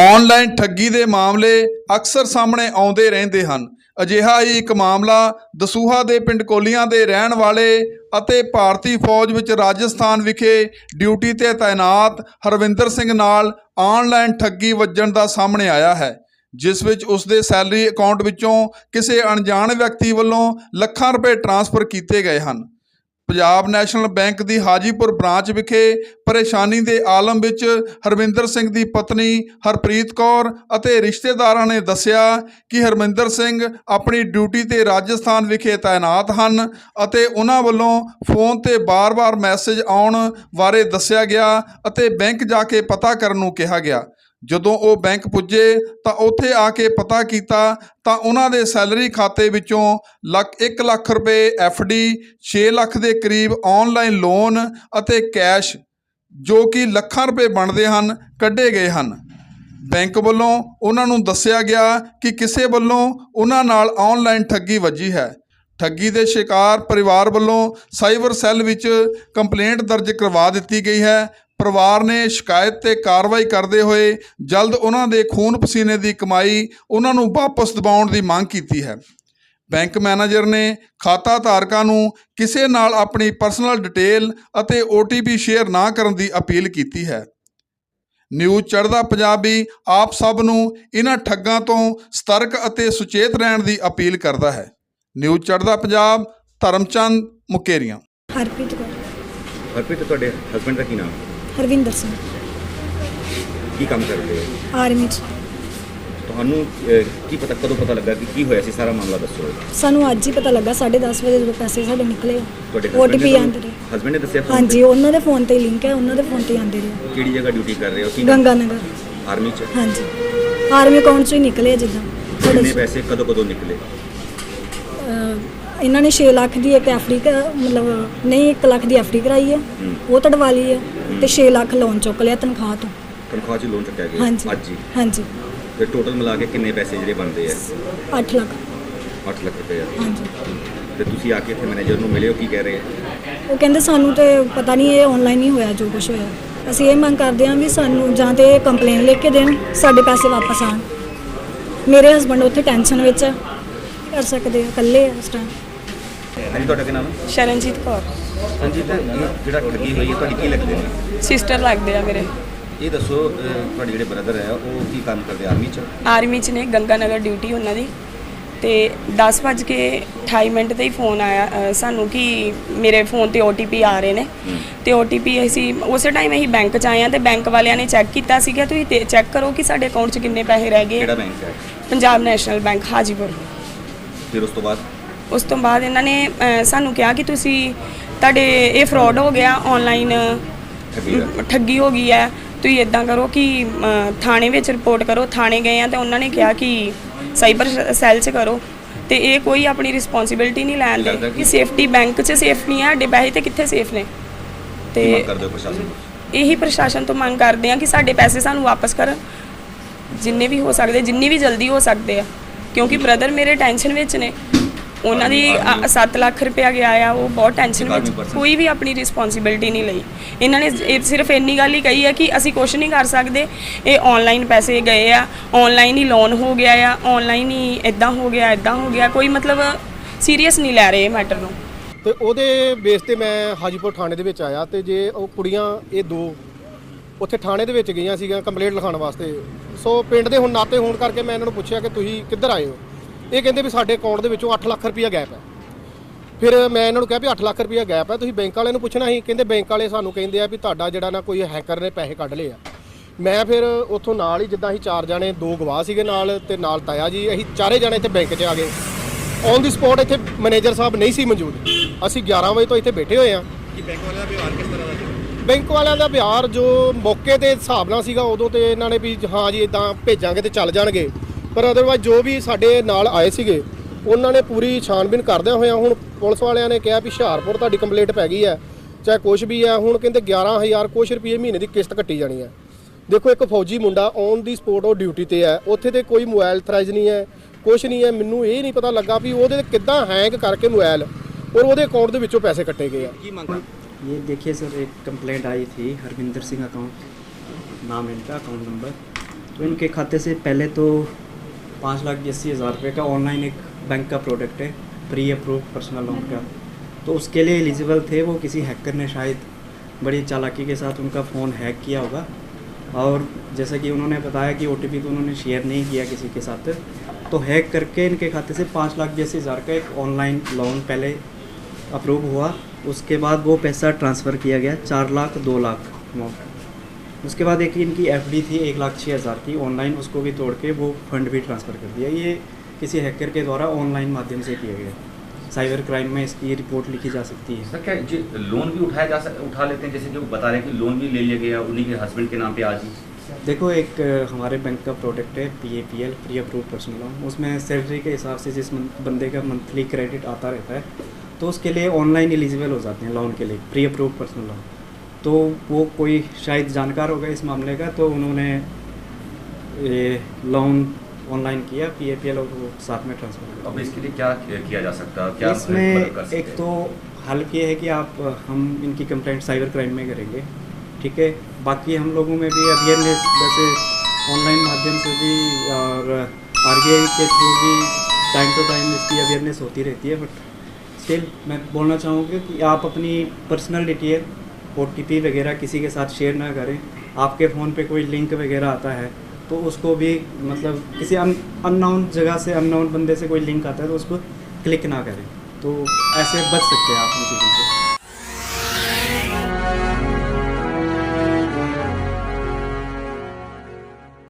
Online ਠੱਗੀ ਦੇ ਮਾਮਲੇ ਅਕਸਰ ਸਾਹਮਣੇ ਆਉਂਦੇ ਰਹਿੰਦੇ ਹਨ। ਅਜਿਹਾ ਹੀ ਇੱਕ ਮਾਮਲਾ ਦਸੂਹਾ ਦੇ ਪਿੰਡ ਕੋਲੀਆਂ ਦੇ ਰਹਿਣ ਵਾਲੇ ਅਤੇ ਭਾਰਤੀ ਫੌਜ ਵਿੱਚ ਰਾਜਸਥਾਨ ਵਿਖੇ ਡਿਊਟੀ ਤੇ ਤਾਇਨਾਤ ਹਰਵਿੰਦਰ ਸਿੰਘ ਨਾਲ ਆਨਲਾਈਨ ਠੱਗੀ ਵੱਜਣ ਦਾ ਸਾਹਮਣੇ ਆਇਆ ਹੈ, ਜਿਸ ਵਿੱਚ ਉਸ ਦੇ ਸੈਲਰੀ ਅਕਾਊਂਟ ਵਿੱਚੋਂ ਕਿਸੇ ਅਣਜਾਣ ਵਿਅਕਤੀ ਵੱਲੋਂ ਲੱਖਾਂ ਰੁਪਏ ਟ੍ਰਾਂਸਫਰ ਕੀਤੇ ਗਏ ਹਨ। ਪੰਜਾਬ ਨੈਸ਼ਨਲ ਬੈਂਕ ਦੀ ਹਾਜੀਪੁਰ ਬ੍ਰਾਂਚ ਵਿਖੇ ਪਰੇਸ਼ਾਨੀ ਦੇ ਆਲਮ ਵਿੱਚ ਹਰਮਿੰਦਰ ਸਿੰਘ ਦੀ ਪਤਨੀ ਹਰਪ੍ਰੀਤ ਕੌਰ ਅਤੇ ਰਿਸ਼ਤੇਦਾਰਾਂ ਨੇ ਦੱਸਿਆ ਕਿ ਹਰਮਿੰਦਰ ਸਿੰਘ ਆਪਣੀ ਡਿਊਟੀ ਤੇ ਰਾਜਸਥਾਨ ਵਿਖੇ ਤਾਇਨਾਤ ਹਨ ਅਤੇ ਉਹਨਾਂ ਵੱਲੋਂ ਫੋਨ ਤੇ ਬਾਰ-ਬਾਰ ਮੈਸੇਜ ਆਉਣ ਬਾਰੇ ਦੱਸਿਆ ਗਿਆ ਅਤੇ ਬੈਂਕ ਜਾ ਕੇ ਪਤਾ ਕਰਨ ਨੂੰ ਕਿਹਾ ਗਿਆ। ਜਦੋਂ ਉਹ ਬੈਂਕ ਪੁੱਜੇ ਤਾਂ ਉੱਥੇ ਆ ਕੇ ਪਤਾ ਕੀਤਾ ਤਾਂ ਉਹਨਾਂ ਦੇ ਸੈਲਰੀ ਖਾਤੇ ਵਿੱਚੋਂ ਲੱਖ 1 ਲੱਖ ਰੁਪਏ ਡੀ 6 ਲੱਖ ਦੇ ਕਰੀਬ ਆਨਲਾਈਨ ਲੋਨ ਅਤੇ ਕੈਸ਼ ਜੋ ਕਿ ਲੱਖਾਂ ਰੁਪਏ ਬਣਦੇ ਹਨ, ਕੱਢੇ ਗਏ ਹਨ। ਬੈਂਕ ਵੱਲੋਂ ਉਹਨਾਂ ਨੂੰ ਦੱਸਿਆ ਗਿਆ ਕਿ ਕਿਸੇ ਵੱਲੋਂ ਉਹਨਾਂ ਨਾਲ ਆਨਲਾਈਨ ਠੱਗੀ ਵੱਜੀ ਹੈ। ਠੱਗੀ ਦੇ ਸ਼ਿਕਾਰ ਪਰਿਵਾਰ ਵੱਲੋਂ ਸਾਈਬਰ ਸੈੱਲ ਵਿੱਚ ਕੰਪਲੇਂਟ ਦਰਜ ਕਰਵਾ ਦਿੱਤੀ ਗਈ ਹੈ ਪਰਿਵਾਰ ਨੇ ਸ਼ਿਕਾਇਤ ਤੇ ਕਾਰਵਾਈ ਕਰਦੇ ਹੋਏ ਜਲਦ ਉਹਨਾਂ ਦੇ ਖੂਨ ਪਸੀਨੇ ਦੀ ਕਮਾਈ ਉਹਨਾਂ ਨੂੰ ਵਾਪਸ ਦਿਵਾਉਣ ਦੀ ਮੰਗ ਕੀਤੀ ਹੈ। ਬੈਂਕ ਮੈਨੇਜਰ ਨੇ ਖਾਤਾ ਧਾਰਕਾਂ ਨੂੰ ਕਿਸੇ ਨਾਲ ਆਪਣੀ ਪਰਸਨਲ ਡਿਟੇਲ ਅਤੇ OTP ਸ਼ੇਅਰ ਨਾ ਕਰਨ ਦੀ ਅਪੀਲ ਕੀਤੀ ਹੈ। ਨਿਊਜ਼ ਚੜ੍ਹਦਾ ਪੰਜਾਬੀ ਆਪ ਸਭ ਨੂੰ ਇਹਨਾਂ ਠੱਗਾਂ ਤੋਂ ਸਤਰਕ ਅਤੇ ਸੁਚੇਤ ਰਹਿਣ ਦੀ ਅਪੀਲ ਕਰਦਾ ਹੈ। ਨਿਊਜ਼ ਚੜ੍ਹਦਾ ਪੰਜਾਬ ਧਰਮਚੰਦ ਮੁਕੇਰੀਆਂ। ਹਰਪ੍ਰੀਤ ਕੌਰ। ਹਰਪ੍ਰੀਤ ਤੁਹਾਡੇ ਹਸਬੰਡ ਦਾ ਕੀ ਨਾਮ? ਹਰਵਿੰਦਰ ਸਿੰਘ। ਕੀ ਕੰਮ ਕਰਦੇ ਹੋ? ਆਰਮੀ ਚ। ਤੁਹਾਨੂੰ ਅਹ, ਕੀ ਪਤਾ ਕਦੋਂ ਪਤਾ ਲੱਗਾ ਕਿ ਕੀ ਹੋਇਆ ਸੀ? ਸਾਰਾ ਮਾਮਲਾ ਦੱਸੋ। ਸਾਨੂੰ ਅੱਜ ਹੀ ਪਤਾ ਲੱਗਾ 10:30 ਵਜੇ ਜਦੋਂ ਪੈਸੇ ਸਾਡੇ ਨਿਕਲੇ। ਤੁਹਾਡੇ OTP ਆਉਂਦੇ ਰਹੇ। ਹਸਬੰਡ ਨੇ ਦੱਸਿਆ phone ਹਾਂਜੀ ਉਹਨਾਂ ਦੇ ਫੋਨ ਤੇ ਲਿੰਕ ਹੈ ਉਹਨਾਂ ਦੇ ਫੋਨ ਤੇ ਆਉਂਦੇ ਰਹੇ। ਤੇ? ਕਿਹੜੀ ਜਗ੍ਹਾ ਡਿਊਟੀ ਕਰ ਰਹੇ ਹੋ? ਕੀ ਗੰਗਾ ਨਗਰ। ਆਰਮੀ ਚ? ਹਾਂਜੀ। ਆਰਮੀ ਅਕਾਊਂਟ ਚੋਂ ਹੀ ਨਿਕਲੇ ਆ ਜਿੱਦਾਂ। ਕਿੰਨੇ ਸਾਡੇ ਪੈਸੇ ਕਦੋਂ ਕਦੋਂ ਨਿਕਲੇ? ਅਹ, ਇਹਨਾਂ ਨੇ 6 ਲੱਖ ਦੀ ਇੱਕ ਐਫਡੀ ਮਤਲਬ ਨਹੀਂ 1 ਲੱਖ ਦੀ ਐਫਡੀ ਕਰਾਈ ਹੈ। ਉਹ ਤੜਵਾ ਲਈ ਹੈ ਤੇ 6 ਲੱਖ ਲੋਨ ਚੁੱਕ ਲਿਆ ਤਨਖਾਹ ਤੋਂ। ਤਨਖਾਹ ਚ ਲੋਨ ਚੁੱਕਿਆ ਗਿਆ ਹਾਂਜੀ। ਅੱਜ ਹੀ? ਹਾਂਜੀ। ਤੇ ਟੋਟਲ ਮਿਲਾ ਕੇ ਕਿੰਨੇ ਪੈਸੇ ਜਿਹੜੇ ਬਣਦੇ ਆ? 8 ਲੱਖ। 8 ਲੱਖ ਰੁਪਏ ਹਾਂਜੀ। ਤੇ ਤੁਸੀਂ ਆ ਕੇ ਇੱਥੇ ਮੈਨੇਜਰ ਨੂੰ ਮਿਲੇ ਹੋ ਕੀ ਕਹਿ ਰਹੇ ਆ? ਉਹ ਕਹਿੰਦੇ ਸਾਨੂੰ ਤੇ ਪਤਾ ਨਹੀਂ ਇਹ ਆਨਲਾਈਨ ਹੀ ਹੋਇਆ ਜੋ ਕੁਝ ਹੋਇਆ। ਅਸੀਂ ਇਹ ਮੰਗ ਕਰਦੇ ਹਾਂ ਵੀ ਸਾਨੂੰ ਜਾਂ ਤੇ ਕੰਪਲੇਨ ਲਿਖ ਕੇ ਦੇਣ ਸਾਡੇ ਪੈਸੇ ਵਾਪਸ ਆਣ ਮੇਰੇ ਹਸਬੰਡ ਉੱਥੇ ਟੈਨਸ਼ਨ ਵਿੱਚ ਆ। ਕਰ ਸਕਦੇ ਆ ਇਕੱਲੇ ਆ ਇਸ ਟਾਈਮ ਹਾਂਜੀ ਤੁਹਾਡਾ ਕੀ ਨਾਮ ਹੈ? ਸ਼ਰਨਜੀਤ ਕੌਰ। ਹਾਂਜੀ ਤੇ ਇਹ ਜਿਹੜਾ ਠੱਗੀ ਹੋਈ ਹੈ ਤੁਹਾਡੀ ਕੀ ਲੱਗਦੇ ਨੇ ਸਿਸਟਰ ਲੱਗਦੇ ਆ ਮੇਰੇ। ਇਹ ਦੱਸੋ ਅਹ, ਤੁਹਾਡੇ ਜਿਹੜੇ ਬ੍ਰਦਰ ਹੈ ਉਹ ਕੀ ਕੰਮ ਕਰਦੇ ਆਰਮੀ ਚ? ਆਰਮੀ 'ਚ ਨੇ ਗੰਗਾ ਨਗਰ ਡਿਊਟੀ ਉਹਨਾਂ ਦੀ। ਤੇ 10:28 ਮਿੰਟ ਤੇ ਹੀ ਫੋਨ ਆਇਆ ਅ, ਸਾਨੂੰ ਕਿ ਮੇਰੇ ਫੋਨ ਤੇ OTP ਆ ਰਹੇ ਨੇ। ਤੇ OTP ਅਸੀਂ ਉਸੇ ਟਾਈਮ ਅਸੀਂ ਬੈਂਕ 'ਚ ਆਏ ਆ ਤੇ ਬੈਂਕ ਵਾਲਿਆਂ ਨੇ ਚੈੱਕ ਕੀਤਾ ਸੀਗਾ ਤੁਸੀਂ ਚੈੱਕ ਕਰੋ ਕਿ ਸਾਡੇ ਅਕਾਊਂਟ 'ਚ ਕਿੰਨੇ ਪੈਸੇ ਰਹਿ ਗਏ। ਕਿਹੜਾ। ਬੈਂਕ ਹੈ? Punjab National Bank Hajipur. ਫਿਰ ਉਸ ਤੋਂ ਬਾਅਦ? ਉਸ ਤੋਂ ਬਾਅਦ ਇਹਨਾਂ ਨੇ ਅ, ਸਾਨੂੰ ਕਿਹਾ ਕਿ ਤੁਸੀਂ ਤੁਹਾਡੇ ਇਹ ਫਰਾਡ ਹੋ ਗਿਆ ਆਨਲਾਈਨ ਠੱਗੀ ਹੋ ਗਈ। ਹੈ ਤੁਸੀਂ ਇਦਾਂ ਕਰੋ ਕਿ ਅ, ਥਾਣੇ ਵਿੱਚ ਰਿਪੋਰਟ ਕਰੋ ਥਾਣੇ ਗਏ ਆ ਤੇ ਉਹਨਾਂ ਨੇ ਕਿਹਾ ਕਿ ਸਾਈਬਰ ਸੈੱਲ 'ਚ ਕਰੋ। ਤੇ ਇਹ ਕੋਈ ਆਪਣੀ ਰਿਸਪੌਂਸਿਬਿਲਟੀ ਨਹੀਂ ਲੈਣ ਲੱਗਦਾ ਦੇ ਕਿ- ਕਿ ਸੇਫਟੀ ਬੈਂਕ 'ਚ ਸੇਫ ਨਹੀਂ ਹੈ ਸਾਡੇ ਪੈਸੇ ਤੇ ਕਿੱਥੇ ਸੇਫ ਨੇ? ਕੀ ਮੰਗ ਤੇ ਕਰਦੇ ਹੋ ਪ੍ਰਸ਼ਾਸਨ ਤੋਂ? ਇਹੀ ਪ੍ਰਸ਼ਾਸਨ ਤੋਂ ਮੰਗ ਕਰਦੇ ਆ ਕਿ ਸਾਡੇ ਪੈਸੇ ਸਾਨੂੰ ਵਾਪਸ ਕਰਨ। ਜਿੰਨੇ ਵੀ ਹੋ ਸਕਦੇ ਜਿੰਨੀ ਵੀ ਜਲਦੀ ਹੋ ਸਕਦੇ ਆ। ਕਿਉਂਕਿ ਬ੍ਰਦਰ ਮੇਰੇ ਟੈਨਸ਼ਨ ਵਿੱਚ ਨੇ। ਉਹਨਾਂ ਦੀ 7 ਲੱਖ ਰੁਪਇਆ ਗਿਆ ਆ ਉਹ ਬਹੁਤ ਟੈਨਸ਼ਨ ਵਿੱਚ। ਕੋਈ ਵੀ ਆਪਣੀ ਰਿਸਪੌਂਸਿਬਿਲਟੀ ਨਹੀਂ ਲਈ। ਇਹਨਾਂ ਨੇ ਇਹ ਸਿਰਫ ਇੰਨੀ ਗੱਲ ਹੀ ਕਹੀ ਹੈ ਕਿ ਅਸੀਂ ਕੁਝ ਨਹੀਂ ਕਰ ਸਕਦੇ। ਇਹ ਆਨਲਾਈਨ ਪੈਸੇ ਗਏ ਆ ਆਨਲਾਈਨ ਹੀ ਲੋਨ ਹੋ ਗਿਆ ਆ ਆਨਲਾਈਨ ਹੀ ਇਦਾਂ ਹੋ ਗਿਆ ਇਦਾਂ ਹੋ ਗਿਆ। ਕੋਈ ਮਤਲਬ ਸੀਰੀਅਸ ਨਹੀਂ ਲੈ ਰਹੇ ਇਹ ਮੈਟਰ ਨੂੰ। ਤੇ ਉਹਦੇ ਬੇਸ ਤੇ ਮੈਂ ਹਾਜੀਪੁਰ ਥਾਣੇ ਦੇ ਵਿੱਚ ਆਇਆ ਤੇ ਜੇ ਉਹ ਕੁੜੀਆਂ ਇਹ ਦੋ ਉੱਥੇ ਥਾਣੇ ਦੇ ਵਿੱਚ ਗਈਆਂ ਸੀਗੀਆਂ ਕੰਪਲੇਂਟ ਲਿਖਾਉਣ ਵਾਸਤੇ। ਸੋ ਪਿੰਡ ਦੇ ਹੁਣ ਨਾਤੇ ਹੋਣ ਕਰਕੇ ਮੈਂ ਇਹਨਾਂ ਨੂੰ ਪੁੱਛਿਆ ਕਿ ਤੁਸੀਂ ਕਿੱਧਰ ਆਏ ਹੋ? ਇਹ ਕਹਿੰਦੇ ਵੀ ਸਾਡੇ ਅਕਾਊਂਟ ਦੇ ਵਿੱਚੋਂ 8 ਲੱਖ ਰੁਪਇਆ ਗੈਪ ਹੈ। ਫਿਰ ਮੈਂ ਇਹਨਾਂ ਨੂੰ ਕਿਹਾ ਵੀ 8 ਲੱਖ ਰੁਪਇਆ ਗੈਪ ਹੈ ਤੁਸੀਂ ਬੈਂਕ ਵਾਲਿਆਂ ਨੂੰ ਪੁੱਛਣਾ ਸੀ। ਕਹਿੰਦੇ ਬੈਂਕ ਵਾਲੇ ਸਾਨੂੰ ਕਹਿੰਦੇ ਆ ਵੀ ਤੁਹਾਡਾ ਜਿਹੜਾ ਨਾ ਕੋਈ ਹੈਕਰ ਨੇ ਪੈਸੇ ਕੱਢ ਲਏ ਆ। ਮੈਂ ਫਿਰ ਉੱਥੋਂ ਨਾਲ ਹੀ ਜਿੱਦਾਂ ਅਸੀਂ ਚਾਰ ਜਾਣੇ ਦੋ ਗਵਾਹ ਸੀਗੇ ਨਾਲ ਤੇ ਨਾਲ ਤਾਇਆ ਜੀ ਅਸੀਂ ਚਾਰੇ ਜਾਣੇ ਇੱਥੇ ਬੈਂਕ 'ਚ ਆ ਗਏ। ਔਨ ਦੀ ਸਪੌਟ ਇੱਥੇ ਮੈਨੇਜਰ ਸਾਹਿਬ ਨਹੀਂ ਸੀ ਮੌਜੂਦ। ਅਸੀਂ 11 ਵਜੇ ਤੋਂ ਇੱਥੇ ਬੈਠੇ ਹੋਏ ਆ। ਕਿ ਬੈਂਕ ਵਾਲਿਆਂ ਦਾ ਵਿਵਹਾਰ ਕਿਸ ਤਰ੍ਹਾਂ ਦਾ ਸੀ? ਬੈਂਕ ਵਾਲਿਆਂ ਦਾ ਬਿਹਾਰ ਜੋ ਮੌਕੇ ਦੇ ਹਿਸਾਬ ਨਾਲ ਸੀਗਾ ਉਦੋਂ ਤੇ ਇਹਨਾਂ ਨੇ ਵੀ ਹਾਂ ਜੀ ਇਦਾਂ ਭੇਜਾਂਗੇ ਤੇ ਚੱਲ ਜਾਣਗੇ। ਪਰ ਅਦਰਵਾਈਜ਼ ਜੋ ਵੀ ਸਾਡੇ ਨਾਲ ਆਏ ਸੀਗੇ ਉਹਨਾਂ ਨੇ ਪੂਰੀ ਛਾਣਬੀਨ ਕਰਦਿਆਂ ਹੋਇਆਂ ਹੁਣ ਪੁਲਿਸ ਵਾਲਿਆਂ ਨੇ ਕਿਹਾ ਵੀ ਹੁਸ਼ਿਆਰਪੁਰ ਤੁਹਾਡੀ ਕੰਪਲੇਂਟ ਪੈ ਗਈ ਹੈ ਚਾਹੇ ਕੁਝ ਵੀ ਹੈ ਹੁਣ ਕਹਿੰਦੇ 11000 ਕੁਛ ਰੁਪਏ ਮਹੀਨੇ ਦੀ ਕਿਸ਼ਤ ਕੱਟੀ ਜਾਣੀ ਹੈ ਦੇਖੋ ਇੱਕ ਫੌਜੀ ਮੁੰਡਾ ਔਨ ਦੀ ਸਪੋਰਟ ਉਹ ਡਿਊਟੀ ਤੇ ਹੈ ਉੱਥੇ ਤੇ ਕੋਈ ਮੋਬਾਈਲ ਥਰਾਈਜ਼ ਨਹੀਂ ਹੈ ਕੁਛ ਨਹੀਂ ਹੈ ਮੈਨੂੰ ਇਹ ਨਹੀਂ ਪਤਾ ਲੱਗਾ ਵੀ ਉਹਦੇ ਕਿੱਦਾਂ ਹੈਂਗ ਕਰਕੇ ਮੋਬਾਈਲ ਔਰ ਉਹਦੇ ਅਕਾਊਂਟ ਦੇ ਵਿੱਚੋਂ ਪੈਸੇ ਕੱਟੇ ਗਏ ਆ ਕੀ ਮੰਗ ये देखिए सर एक कंप्लेंट आई थी हरविंदर सिंह अकाउंट नाम है इनका अकाउंट नंबर तो इनके खाते से पहले तो पाँच लाख अस्सी हज़ार रुपये का ऑनलाइन एक बैंक का प्रोडक्ट है प्री अप्रूव पर्सनल लोन का। तो उसके लिए एलिजिबल थे वो किसी हैकर ने शायद, बड़ी चालाकी के साथ उनका फ़ोन हैक किया होगा। और जैसा कि उन्होंने बताया कि ओटीपी तो उन्होंने शेयर नहीं किया किसी के साथ तो हैक करके इनके खाते से पाँच लाख बयासी हज़ार का एक ऑनलाइन लोन पहले अप्रूव हुआ। उसके बाद वो पैसा ट्रांसफ़र किया गया, चार लाख, दो लाख अमाउंट उसके बाद एक इनकी एफडी थी एक लाख छः हज़ार की ऑनलाइन उसको भी तोड़ के वो फंड भी ट्रांसफ़र कर दिया। ये किसी हैकर के द्वारा ऑनलाइन माध्यम से किया गया साइबर क्राइम में इसकी रिपोर्ट लिखी जा सकती है। सर क्या जी लोन भी उठाया जा सक उठा लेते हैं? जैसे जो बता रहे हैं कि लोन भी ले लिया गया उन्हीं के हस्बैंड के नाम पे आज ही। देखो एक हमारे बैंक का प्रोडक्ट है P A P L pre approve personal loan उसमें सैलरी के हिसाब से जिस बंदे का मंथली क्रेडिट आता रहता है तो उसके लिए ऑनलाइन एलिजिबल हो जाते हैं लोन के लिए प्री अप्रूव पर्सनल लोन तो वो कोई शायद जानकार होगा इस मामले का तो उन्होंने ये लोन ऑनलाइन किया पी ए पी एल और वो साथ में ट्रांसफ़र कर अब इसके लिए क्या किया जा सकता है क्या इसमें एक तो हल ये है कि आप हम इनकी कंप्लेंट साइबर क्राइम में करेंगे ठीक है? बाकी हम लोगों में भी अवेयरनेस जैसे ऑनलाइन माध्यम से भी और आर के थ्रू भी टाइम टू टाइम इसकी अवेयरनेस होती रहती है बट स्टिल मैं बोलना चाहूँगा कि आप अपनी पर्सनल डिटेल ओटीपी वगैरह किसी के साथ शेयर ना करें। आपके फ़ोन पे कोई लिंक वगैरह आता है तो उसको भी मतलब किसी अननाउन जगह से अननाउन बंदे से कोई लिंक आता है तो उसको क्लिक ना करें। तो ऐसे बच सकते हैं आप इन चीज़ों से।